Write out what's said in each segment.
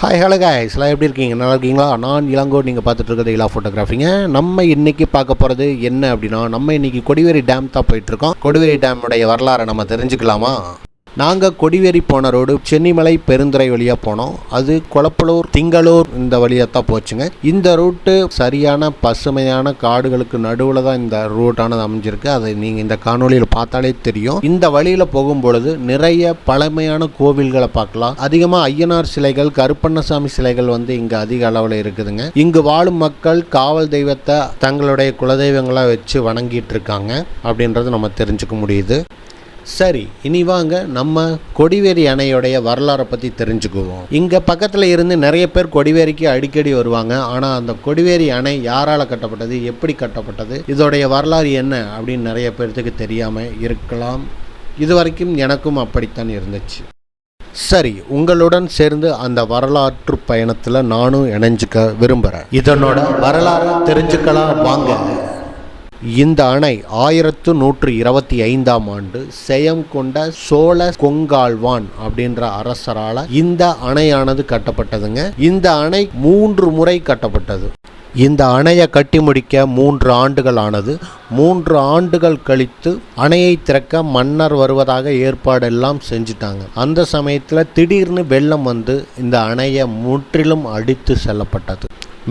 Hi hello guys எல்லாம் எப்படி இருக்கீங்க? நல்லா இருக்கீங்களா? நான் இளங்கோ நீங்கள் பார்த்துட்டு இருக்கிறது இலா ஃபோட்டோகிராஃபிங்க நம்ம இன்றைக்கி பார்க்க போகிறது என்ன அப்படின்னா நம்ம இன்னைக்கு கொடிவேரி டேம் தான் போயிட்டுருக்கோம். கொடிவேரி டேமுடைய வரலாறை நம்ம தெரிஞ்சுக்கலாமா? நாங்கள் கொடிவேரி போன ரோடு சென்னிமலை பெருந்துறை வழியாக போனோம். அது கொளப்பலூர் திங்களூர் இந்த வழியாக தான் போச்சுங்க. இந்த ரூட்டு சரியான பசுமையான காடுகளுக்கு நடுவில் தான் இந்த ரூட்டானது அமைஞ்சிருக்கு. அதை நீங்கள் இந்த காணொலியில் பார்த்தாலே தெரியும். இந்த வழியில் போகும் பொழுது நிறைய பழமையான கோவில்களை பார்க்கலாம். அதிகமாக ஐயனார் சிலைகள் கருப்பண்ணசாமி சிலைகள் வந்து இங்கே அதிக அளவில் இருக்குதுங்க. இங்கு வாழும் மக்கள் காவல் தெய்வத்தை தங்களுடைய குலதெய்வங்களாக வச்சு வணங்கிட்டு இருக்காங்க. அப்படின்றது நம்ம தெரிஞ்சுக்க முடியுது. சரி இனி வாங்க நம்ம கொடிவேரி அணையுடைய வரலாறை பற்றி தெரிஞ்சுக்குவோம். இங்கே பக்கத்தில் இருந்து நிறைய பேர் கொடிவேரிக்கு அடிக்கடி வருவாங்க. ஆனால் அந்த கொடிவேரி அணை யாரால் கட்டப்பட்டது? எப்படி கட்டப்பட்டது? இதோடைய வரலாறு என்ன? அப்படின்னு நிறைய பேர்த்துக்கு தெரியாமல் இருக்கலாம். இது வரைக்கும் எனக்கும் அப்படித்தான் இருந்துச்சு. சரி உங்களுடன் சேர்ந்து அந்த வரலாற்று பயணத்தில் நானும் இணைஞ்சுக்க விரும்புகிறேன் இதனோட வரலாறு தெரிஞ்சுக்கலாம். வாங்க. இந்த அணை ஆயிரத்து நூற்று இருபத்தி ஐந்தாம் ஆண்டு செயம் கொண்ட சோழ கொங்கால்வான் அப்படின்ற அரசரால் இந்த அணையானது கட்டப்பட்டதுங்க. இந்த அணை மூன்று முறை கட்டப்பட்டது. இந்த அணையை கட்டி முடிக்க மூன்று ஆண்டுகள் ஆனது. மூன்று ஆண்டுகள் கழித்து அணையை திறக்க மன்னர் வருவதாக ஏற்பாடெல்லாம் செஞ்சுட்டாங்க. அந்த சமயத்தில் திடீர்னு வெள்ளம் வந்து இந்த அணையை முற்றிலும் அடித்து செல்லப்பட்டது.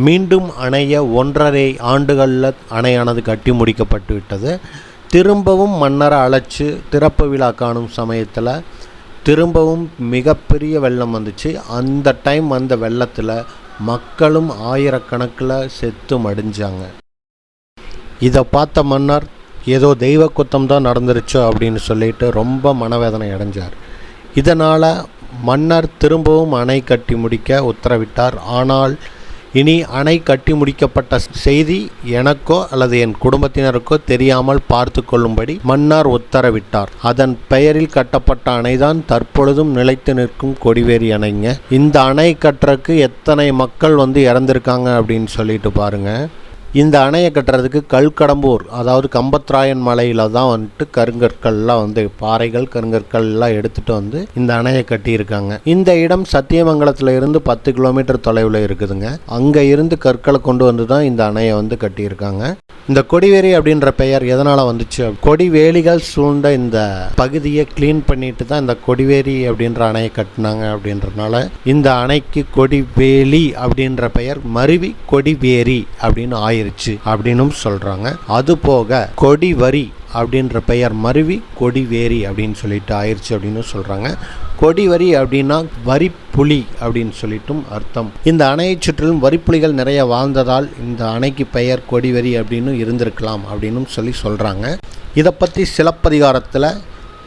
மீண்டும் அணைய ஒன்றரை ஆண்டுகளில் அணையானது கட்டி முடிக்கப்பட்டு விட்டது திரும்பவும் மன்னரை அழைச்சி திறப்பு விழா காணும் சமயத்தில் திரும்பவும் மிகப்பெரிய வெள்ளம் வந்துச்சு. அந்த டைம் வந்த வெள்ளத்தில் மக்களும் ஆயிரக்கணக்கில் செத்து மடிஞ்சாங்க. இதை பார்த்த மன்னர் ஏதோ தெய்வ குத்தம் தான் நடந்துருச்சோ அப்படின்னு சொல்லிட்டு ரொம்ப மனவேதனை அடைஞ்சார். இதனால் மன்னர் திரும்பவும் அணை கட்டி முடிக்க உத்தரவிட்டார். ஆனால் இனி அணை கட்டி முடிக்கப்பட்ட செய்தி எனக்கோ அல்லது என் குடும்பத்தினருக்கோ தெரியாமல் பார்த்து கொள்ளும்படி மன்னார் உத்தரவிட்டார். அதன் பெயரில் கட்டப்பட்ட அணைதான் தற்பொழுதும் நிலைத்து நிற்கும் கொடிவேரி அணைங்க. இந்த அணை கட்டுறதுக்கு எத்தனை மக்கள் வந்து இறந்திருக்காங்க அப்படின்னு சொல்லிட்டு பாருங்க. இந்த அணையை கட்டுறதுக்கு கல்கடம்பூர் அதாவது கம்பத்ராயன் மலையில் தான் வந்துட்டு கருங்கற்கள்லாம் வந்து பாறைகள் கருங்கற்கள்லாம் எடுத்துகிட்டு வந்து இந்த அணையை கட்டியிருக்காங்க. இந்த இடம் சத்தியமங்கலத்தில் இருந்து பத்து கிலோமீட்டர் தொலைவில் இருக்குதுங்க. அங்கே இருந்து கற்களை கொண்டு வந்து தான் இந்த அணையை வந்து கட்டியிருக்காங்க. இந்த கொடிவேரி அப்படின்ற பெயர் எதனால் வந்துச்சு? கொடிவேலிகள் சூழ்ந்த இந்த பகுதியை க்ளீன் பண்ணிட்டு தான் இந்த கொடிவேரி அப்படின்ற அணையை கட்டினாங்க அப்படின்றனால இந்த அணைக்கு கொடிவேலி அப்படின்ற பெயர் மருவி கொடிவேரி அப்படின்னு ஆயிருச்சு அப்படின்னும் சொல்கிறாங்க அது போக கொடிவரி அப்படின்ற பெயர் மருவி கொடிவேரி அப்படின்னு சொல்லிட்டு ஆயிடுச்சு அப்படின்னு சொல்கிறாங்க கொடிவரி அப்படின்னா வரிப்புலி அப்படின்னு சொல்லிட்டும் அர்த்தம். இந்த அணையை சுற்றிலும் வரிப்புலிகள் நிறைய வாழ்ந்ததால் இந்த அணைக்கு பெயர் கொடிவரி அப்படின்னு இருந்திருக்கலாம் அப்படின்னும் சொல்லி சொல்கிறாங்க இதை பற்றி சிலப்பதிகாரத்தில்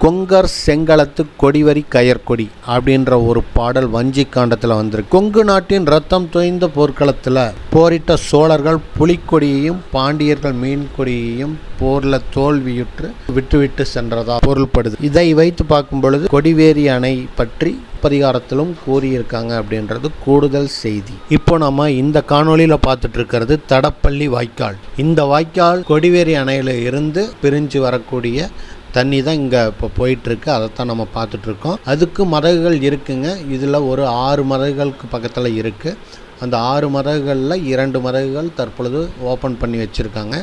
கொங்கர் செங்களத்து கொடிவரி கயற்கொடி அப்படின்ற ஒரு பாடல் வஞ்சி காண்டத்தில் வந்திருக்கு. கொங்கு நாட்டின் ரத்தம் தோய்ந்த போர்க்களத்தில் போரிட்ட சோழர்கள் புலிக்கொடியையும் பாண்டியர்கள் மீன் கொடியையும் போரில் தோல்வியுற்று விட்டுவிட்டு சென்றதா பொருள்படுது. இதை வைத்து பார்க்கும் பொழுது கொடிவேரி அணை பற்றி பதிகாரத்திலும் கூறியிருக்காங்க அப்படின்றது கூடுதல் செய்தி. இப்போ நம்ம இந்த காணொளியில் பார்த்துட்டு இருக்கிறது தடப்பள்ளி வாய்க்கால். இந்த வாய்க்கால் கொடிவேரி அணையில் இருந்து பிரிஞ்சு வரக்கூடிய தண்ணி தான் இங்கே இப்போ போயிட்டுருக்கு. அதைத்தான் நம்ம பார்த்துட்ருக்கோம் அதுக்கு மதகுகள் இருக்குங்க. இதில் ஒரு ஆறு மதகுகளுக்கு பக்கத்தில் இருக்குது அந்த ஆறு மதகுகளில் இரண்டு மதகுகள் தற்பொழுது ஓப்பன் பண்ணி வச்சுருக்காங்க.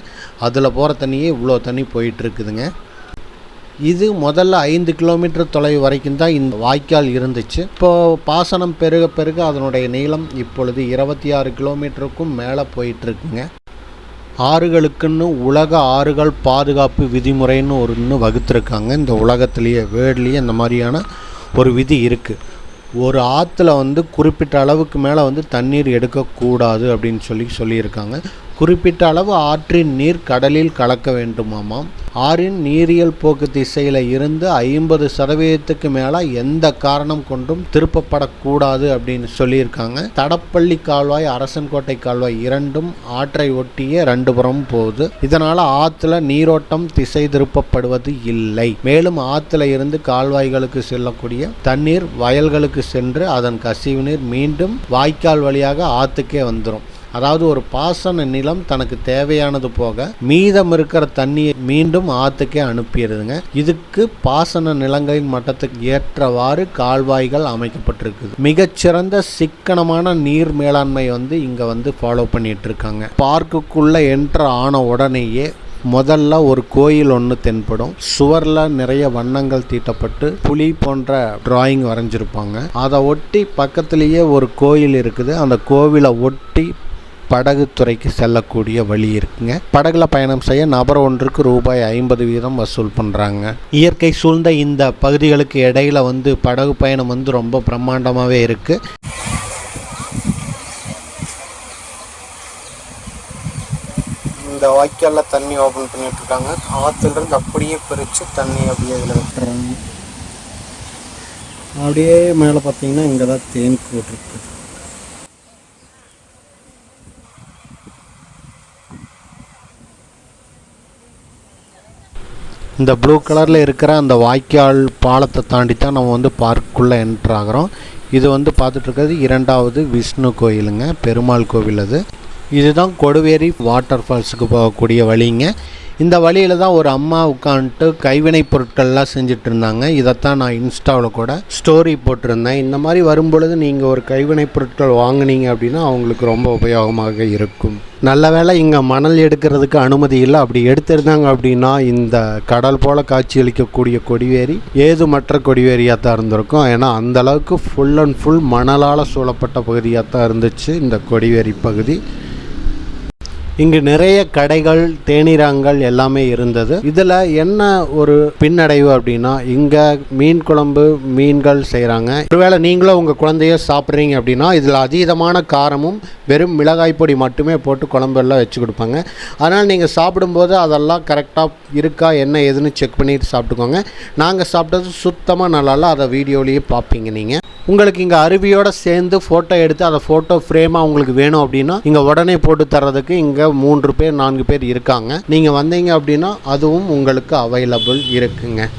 அதில் போகிற தண்ணியே இவ்வளோ தண்ணி போயிட்டுருக்குதுங்க. இது முதல்ல ஐந்து கிலோமீட்டர் தொலைவு வரைக்கும் தான் இந்த வாய்க்கால் இருந்துச்சு. இப்போது பாசனம் பெருக பெருக அதனுடைய நீளம் இப்பொழுது இருபத்தி ஆறு கிலோமீட்டருக்கும் மேலே போயிட்டுருக்குங்க. ஆறுகளுக்குன்னு உலக ஆறுகள் பாதுகாப்பு விதிமுறைன்னு ஒரு இன்னும் வகுத்துருக்காங்க. இந்த உலகத்துலேயே வேர்ல்ட்லேயே இந்த மாதிரியான ஒரு விதி இருக்குது ஒரு ஆற்றுல வந்து குறிப்பிட்ட அளவுக்கு மேலே வந்து தண்ணீர் எடுக்கக்கூடாது அப்படின்னு சொல்லி சொல்லியிருக்காங்க. குறிப்பிட்ட அளவு ஆற்றின் நீர் கடலில் கலக்க வேண்டுமாமாம். ஆறின் நீரியல் போக்கு திசையில் இருந்து ஐம்பது சதவீதத்துக்கு மேலே எந்த காரணம் கொண்டும் திருப்பப்படக்கூடாது அப்படின்னு சொல்லியிருக்காங்க. தடப்பள்ளி கால்வாய் அரசன்கோட்டை கால்வாய் இரண்டும் ஆற்றை ஒட்டிய ரெண்டு புறமும் போகுது. இதனால் ஆற்றுல நீரோட்டம் திசை திருப்பப்படுவது இல்லை. மேலும் ஆற்றுல இருந்து கால்வாய்களுக்கு செல்லக்கூடிய தண்ணீர் வயல்களுக்கு சென்று அதன் கசிவு நீர் மீண்டும் வாய்க்கால் வழியாக ஆற்றுக்கே வந்துடும் அதாவது ஒரு பாசன நிலம் தனக்கு தேவையானது போக மீதம் இருக்கிற தண்ணியை மீண்டும் ஆற்றுக்கே அனுப்பிடுதுங்க. இதுக்கு பாசன நிலங்களின் மட்டத்துக்கு ஏற்றவாறு கால்வாய்கள் அமைக்கப்பட்டிருக்குது. மிகச்சிறந்த சிக்கனமான நீர் மேலாண்மை வந்து இங்கே வந்து ஃபாலோ பண்ணிட்டு இருக்காங்க பார்க்குக்குள்ளே என்ட்ரு ஆன உடனேயே முதல்ல ஒரு கோயில் ஒன்று தென்படும். சுவரில் நிறைய வண்ணங்கள் தீட்டப்பட்டு புலி போன்ற டிராயிங் வரைஞ்சிருப்பாங்க. அதை ஒட்டி பக்கத்துலேயே ஒரு கோயில் இருக்குது. அந்த கோவிலை ஒட்டி படகு துறைக்கு செல்லக்கூடிய வழி இருக்குங்க. படகுல பயணம் செய்ய நபர் ஒன்றுக்கு ரூபாய் ஐம்பது வீதம் வசூல் பண்ணுறாங்க இயற்கை சூழ்ந்த இந்த பகுதிகளுக்கு இடையில வந்து படகு பயணம் வந்து ரொம்ப பிரம்மாண்டமாகவே இருக்குது இந்த வாய்க்காலில் தண்ணி ஓப்பன் பண்ணிட்டு இருக்காங்க ஆற்றுலேருந்து அப்படியே பிரித்து தண்ணி அப்படியே இதில் விட்டுறாங்க அப்படியே மேலே பார்த்தீங்கன்னா இங்கே தான் தேன் கூடு இந்த ப்ளூ கலரில் இருக்கிற அந்த வாய்க்கால் பாலத்தை தாண்டி தான் நம்ம வந்து பார்க்குள்ளே என்ட்ரு ஆகிறோம். இது வந்து பார்த்துட்ருக்கிறது இரண்டாவது விஷ்ணு கோயிலுங்க பெருமாள் கோவில் அது. இதுதான் கொடுவேரி வாட்டர் ஃபால்ஸுக்கு போகக்கூடிய வழிங்க. இந்த வழியில் தான் ஒரு அம்மா உட்காந்துட்டு கைவினை பொருட்கள்லாம் செஞ்சுட்டு இருந்தாங்க இதைத்தான் நான் இன்ஸ்டாவில் கூட ஸ்டோரி போட்டிருந்தேன். இந்த மாதிரி வரும்பொழுது நீங்கள் ஒரு கைவினை பொருட்கள் வாங்குனீங்க அப்படின்னா அவங்களுக்கு ரொம்ப உபயோகமாக இருக்கும். நல்ல வேளை இங்கே மணல் எடுக்கிறதுக்கு அனுமதி இல்லை. அப்படி எடுத்திருந்தாங்க அப்படின்னா இந்த கடல் போல் காட்சியளிக்கக்கூடிய கொடிவேரி ஏதுமற்ற கொடிவேரியாக தான் இருந்திருக்கும். ஏன்னா அந்த அளவுக்கு ஃபுல் அண்ட் ஃபுல் மணலால் சூழப்பட்ட பகுதியாக தான் இருந்துச்சு இந்த கொடிவேரி பகுதி. இங்கு நிறைய கடைகள் தேநீரங்கள் எல்லாமே இருந்தது. இதில் என்ன ஒரு பின்னடைவு அப்படின்னா இங்கே மீன் குழம்பு மீன்கள் செய்கிறாங்க ஒருவேளை நீங்களும் உங்கள் குழந்தைய சாப்பிட்றீங்க அப்படின்னா இதில் அதீதமான காரமும் வெறும் மிளகாய் பொடி மட்டுமே போட்டு குழம்பெல்லாம் வச்சு கொடுப்பாங்க. அதனால் நீங்கள் சாப்பிடும்போது அதெல்லாம் கரெக்டாக இருக்கா என்ன ஏதுன்னு செக் பண்ணிட்டு சாப்பிட்டுக்கோங்க. நாங்கள் சாப்பிட்டது சுத்தமாக நல்லா அதை வீடியோலேயே பார்ப்பீங்க நீங்கள் உங்களுக்கு இங்கே அருவியோடு சேர்ந்து ஃபோட்டோ எடுத்து அதை ஃபோட்டோ ஃப்ரேமாக உங்களுக்கு வேணும் அப்படின்னா இங்கே உடனே போட்டு தர்றதுக்கு இங்கே மூன்று பேர் நான்கு பேர் இருக்காங்க. நீங்கள் வந்தீங்க அப்படின்னா அதுவும் உங்களுக்கு அவைலபிள் இருக்குங்க.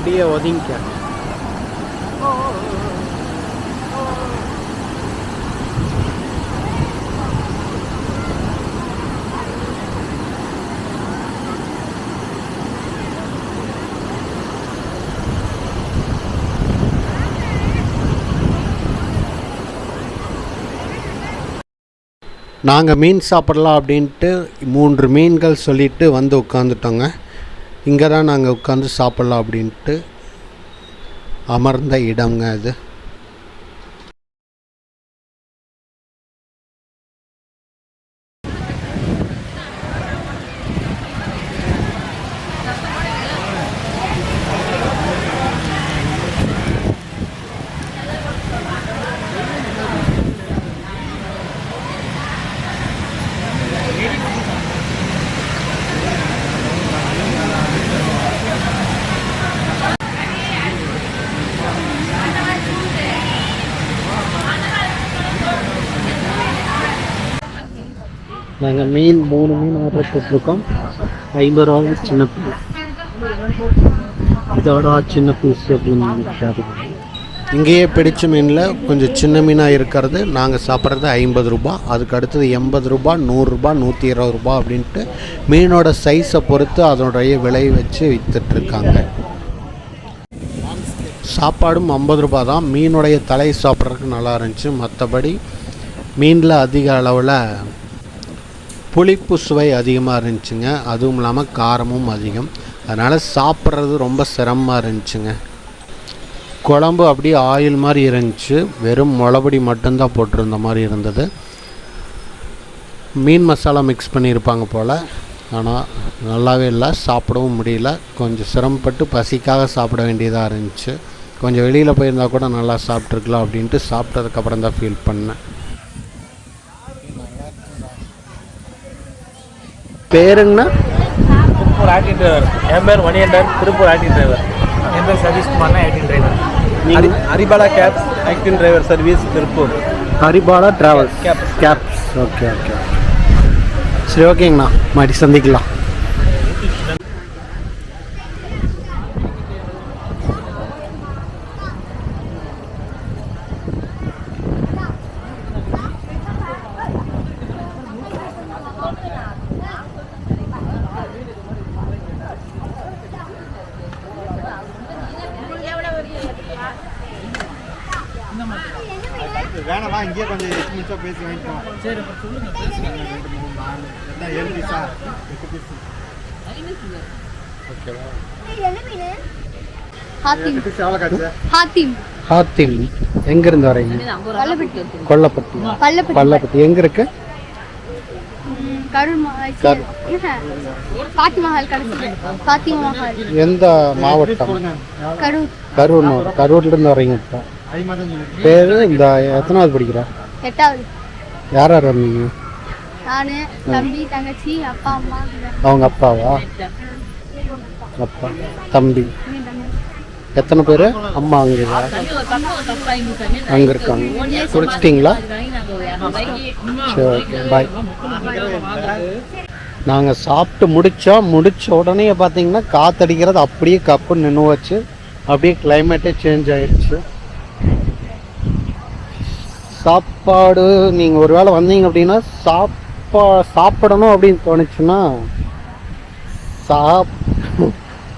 அப்படியே ஒதுங்கிக்க. நாங்கள் மீன் சாப்பிடலாம் அப்படின்ட்டு மூன்று மீன்கள் சொல்லிட்டு வந்து உட்காந்துட்டோங்க இங்கே தான் நாங்கள் உட்காந்து சாப்பிட்லாம் அப்படின்ட்டு அமர்ந்த இடம்ங்க அது. நாங்கள் மீன் மூணு மீன் ஆர்டர் போட்டிருக்கோம். ஐம்பது ரூபா சின்ன பீஸ் இதோட சின்ன பீஸ் அப்படின்னு இங்கேயே பிடிச்ச மீனில் கொஞ்சம் சின்ன மீனாக இருக்கிறது. நாங்கள் சாப்பிட்றது ஐம்பது ரூபா. அதுக்கு அடுத்தது எண்பது ரூபா நூறுரூபா நூற்றி இருபது ரூபா அப்படின்ட்டு மீனோட சைஸை பொறுத்து அதனுடைய விலை வச்சு விற்றுட்ருக்காங்க சாப்பாடும் ஐம்பது ரூபா தான். மீனுடைய தலை சாப்பிட்றதுக்கு நல்லா இருந்துச்சு. மற்றபடி மீனில் அதிக அளவில் புளிப்பு சுவை அதிகமாக இருந்துச்சுங்க. அதுவும் இல்லாமல் காரமும் அதிகம். அதனால் சாப்பிட்றது ரொம்ப சிரமமாக இருந்துச்சுங்க. குழம்பு அப்படியே ஆயில் மாதிரி இருந்துச்சு. வெறும் முளபடி மட்டும்தான் போட்டிருந்த மாதிரி இருந்தது. மீன் மசாலா மிக்ஸ் பண்ணியிருப்பாங்க போல். ஆனால் நல்லாவே இல்லை. சாப்பிடவும் முடியல. கொஞ்சம் சிரமப்பட்டு பசிக்காக சாப்பிட வேண்டியதாக இருந்துச்சு. கொஞ்சம் வெளியில் போயிருந்தா கூட நல்லா சாப்பிட்ருக்கலாம் அப்படின்ட்டு சாப்பிட்டதுக்கப்புறம் தான் ஃபீல் பண்ணேன். பேருங்கண்ணா? Tiruppur acting driver. என் பேர் மணிகண்டன் திருப்பூர் ஆக்டிங் டிரைவர். என் பேர் சதீஷ்குமார்னா ஆக்டிங் டிரைவர் நீங்கள் Haribala caps acting driver service Tiruppur. Haribala travels Caps. Caps okay okay சரி ஓகேங்கண்ணா மாடி சந்திக்கலாம் வேணாம் இங்கேயே கொஞ்சம் எட்டு நிமிஷம் பேசி வாங்கிக்கலாம் சரி ரெண்டு மூணு நாலு எல்லாம் ஏழு பீஸா எட்டு பீஸ் ஹாத்திம். ஹாத்திம். எங்கேருந்து வரீங்க கொல்லப்பட்டி பள்ளப்பட்டி. எங்கே இருக்கு? எந்த மாவட்டம்? கரூர் கரூர். கரூர்லேருந்து வரீங்க பேர் இந்த எத்தனாவது படிக்கிற? எட்டாவது. யார் யார் வந்தீங்க? நானு தம்பி தங்கச்சி அப்பா அம்மா அவங்க அப்பாவா? அப்பா தம்பி. எத்தனை பேர்? அம்மா அங்கே அங்கே இருக்காங்க. குடிச்சிட்டிங்களா சரி ஓகே பாய் நாங்கள் சாப்பிட்டு முடித்தோம் முடிச்ச உடனே பார்த்தீங்கன்னா காத்தடிக்கிறது அப்படியே கப்பு நின்று வச்சு அப்படியே கிளைமேட்டே சேஞ்ச் ஆயிடுச்சு சாப்பாடு நீங்கள் ஒரு வேளை வந்தீங்க அப்படின்னா சாப்பா சாப்பிடணும் அப்படின்னு தோணுச்சுன்னா சாப்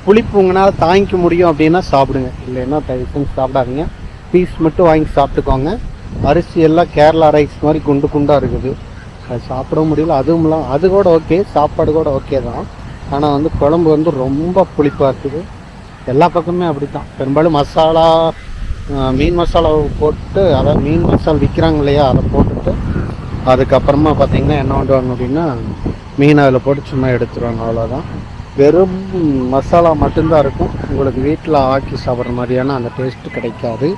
புளிப்பு உங்களால் தாங்கிக்க முடியும் அப்படின்னா சாப்பிடுங்க. இல்லைன்னா தயவு செஞ்சு சாப்பிடாதீங்க. பீஸ் மட்டும் வாங்கி சாப்பிட்டுக்கோங்க. அரிசி எல்லாம் கேரளா ரைஸ் மாதிரி குண்டு குண்டாக இருக்குது. அது சாப்பிட முடியல. அதுவும்லாம் அது கூட ஓகே சாப்பாடு கூட ஓகே தான். ஆனால் வந்து குழம்பு வந்து ரொம்ப புளிப்பாக இருக்குது. எல்லா பக்கமே அப்படி தான் பெரும்பாலும் மசாலா மீன் மசாலா போட்டு அதாவது மீன் மசாலா விற்கிறாங்க இல்லையா அதை போட்டுட்டு அதுக்கப்புறமா பார்த்தீங்கன்னா என்ன பண்ணுவாங்க அப்படின்னா மீன் அதில் போட்டு சும்மா எடுத்துருவாங்க அவ்வளோதான் வெறும் மசாலா மட்டும்தான் இருக்கும். உங்களுக்கு வீட்டில் ஆக்கி சாப்பிட்ற மாதிரியான அந்த டேஸ்ட்டு கிடைக்காது.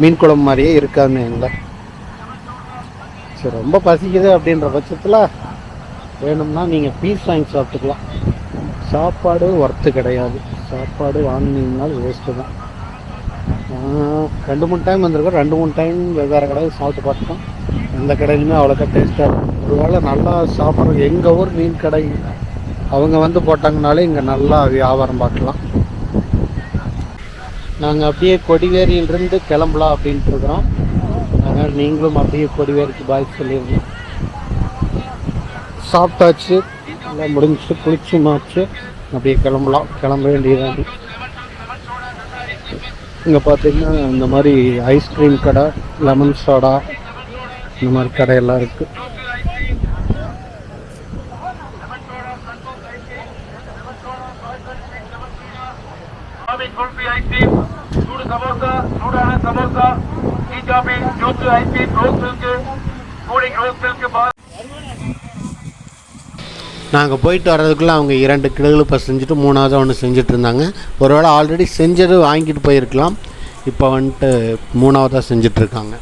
மீன் குழம்பு மாதிரியே இருக்காதுன்னு எங்களை சரி ரொம்ப பசிக்குது அப்படின்ற பட்சத்தில் வேணும்னா நீங்கள் பீஸ் வாங்கி சாப்பிட்டுக்கலாம். சாப்பாடு ஒர்த்து கிடையாது. சாப்பாடு வாங்கினீங்கனாலும் வேஸ்ட்டு தான். ரெண்டு மூணு டைம் வந்திருக்கோம். ரெண்டு மூணு டைம் வெவ்வேறு கடையில் சாப்பிட்டு பார்த்தோம் எந்த கடையிலுமே அவ்வளோக்கா டேஸ்ட்டாக இருக்கும். ஒருவேளை நல்லா சாப்பிட்றது எங்கள் ஊர் மீன் கடை அவங்க வந்து போட்டாங்கனாலே இங்கே நல்லா வியாபாரம் பார்க்கலாம். நாங்கள் அப்படியே கொடிவேரியிலிருந்து கிளம்பலாம் அப்படின்ட்டு இருக்கிறோம். அதனால் நீங்களும் அப்படியே கொடிவேரிக்கு பாய் சொல்லிடுங்க சாப்பிட்டாச்சு. எல்லாம் முடிஞ்சிச்சு. குளிச்சுமாச்சு அப்படியே கிளம்பலாம். கிளம்ப வேண்டியதான் இங்கே பார்த்தீங்கன்னா இந்த மாதிரி ஐஸ்கிரீம் கடை லெமன் சோடா இந்த மாதிரி கடையெல்லாம் இருக்குது நாங்கள் போயிட்டு வர்றதுக்குள்ளே அவங்க இரண்டு கிடுகளை இப்போ செஞ்சுட்டு மூணாவது ஒன்று செஞ்சுட்டு இருந்தாங்க ஒருவேளை ஆல்ரெடி செஞ்சது வாங்கிட்டு போயிருக்கலாம். இப்போ வந்துட்டு மூணாவதாக செஞ்சிட்ருக்காங்க.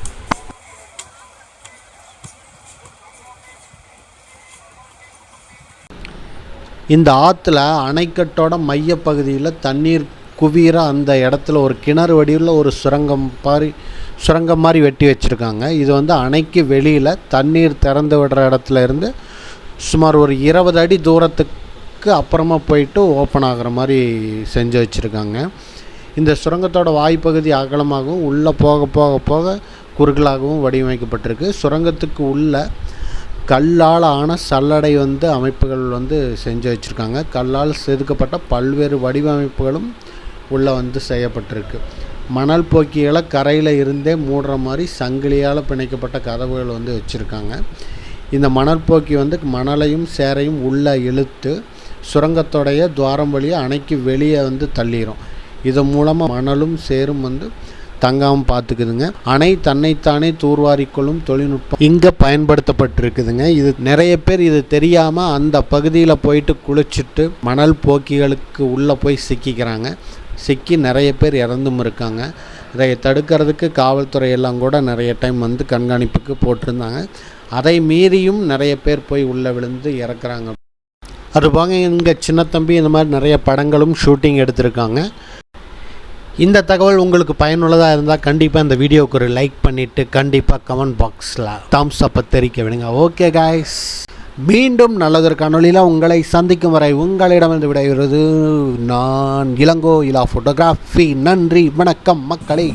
இந்த ஆற்றுல அணைக்கட்டோட மையப்பகுதியில் தண்ணீர் குவிகிற அந்த இடத்துல ஒரு கிணறு வடிவில் ஒரு சுரங்கம் மாதிரி சுரங்கம் மாதிரி வெட்டி வச்சுருக்காங்க. இது வந்து அணைக்கு வெளியில் தண்ணீர் திறந்து விடுற இடத்துல இருந்து சுமார் ஒரு இருபது அடி தூரத்துக்கு அப்புறமா போயிட்டு ஓப்பன் ஆகிற மாதிரி செஞ்சு வச்சுருக்காங்க. இந்த சுரங்கத்தோட வாய்ப்பகுதி அகலமாகவும் உள்ளே போக போக போக குறுகலாகவும் வடிவமைக்கப்பட்டிருக்கு. சுரங்கத்துக்கு உள்ள கல்லால் ஆன சல்லடை வந்து அமைப்புகள் வந்து செஞ்சு வச்சுருக்காங்க. கல்லால் செதுக்கப்பட்ட பல்வேறு வடிவமைப்புகளும் உள்ளே வந்து செய்யப்பட்டிருக்கு. மணல் போக்கிகளை கரையில் இருந்தே மூடுற மாதிரி சங்கிலியால் பிணைக்கப்பட்ட கதவுகள் வந்து வச்சுருக்காங்க. இந்த மணல் போக்கி வந்து மணலையும் சேரையும் உள்ளே இழுத்து சுரங்கத்தோடைய துவாரம் வழியாக அணைக்கு வெளியே வந்து தள்ளிடும் இது மூலமாக மணலும் சேரும் வந்து தங்காமல் பார்த்துக்குதுங்க. அணை தன்னைத்தானே தூர்வாரிக்கொள்ளும் தொழில்நுட்பம் இங்கே பயன்படுத்தப்பட்டிருக்குதுங்க. இது நிறைய பேர் இது தெரியாமல் அந்த பகுதியில் போயிட்டு குளிச்சுட்டு மணல் போக்கிகளுக்கு உள்ளே போய் சிக்கிக்கிறாங்க. சிக்கி நிறைய பேர் இறந்தும் இருக்காங்க. இதை தடுக்கிறதுக்கு காவல்துறை எல்லாம் கூட நிறைய டைம் வந்து கண்காணிப்புக்கு போட்டிருந்தாங்க. அதை மீறியும் நிறைய பேர் போய் உள்ளே விழுந்து இறக்குறாங்க. அது போக இங்கே சின்ன தம்பி இந்த மாதிரி நிறைய படங்களும் ஷூட்டிங் எடுத்திருக்காங்க. இந்த தகவல் உங்களுக்கு பயனுள்ளதாக இருந்தால் கண்டிப்பாக இந்த வீடியோவுக்கு ஒரு லைக் பண்ணிவிட்டு கண்டிப்பாக கமெண்ட் பாக்ஸில் தாம்ஸ் அப்போ தெரிவிக்க விடுங்க. ஓகே காய்ஸ் மீண்டும் நல்லதொரு காணொலியில் உங்களை சந்திக்கும் வரை உங்களிடமிருந்து விடைபெறுவது நான் இளங்கோ இலா ஃபோட்டோகிராஃபி நன்றி வணக்கம் மக்களை.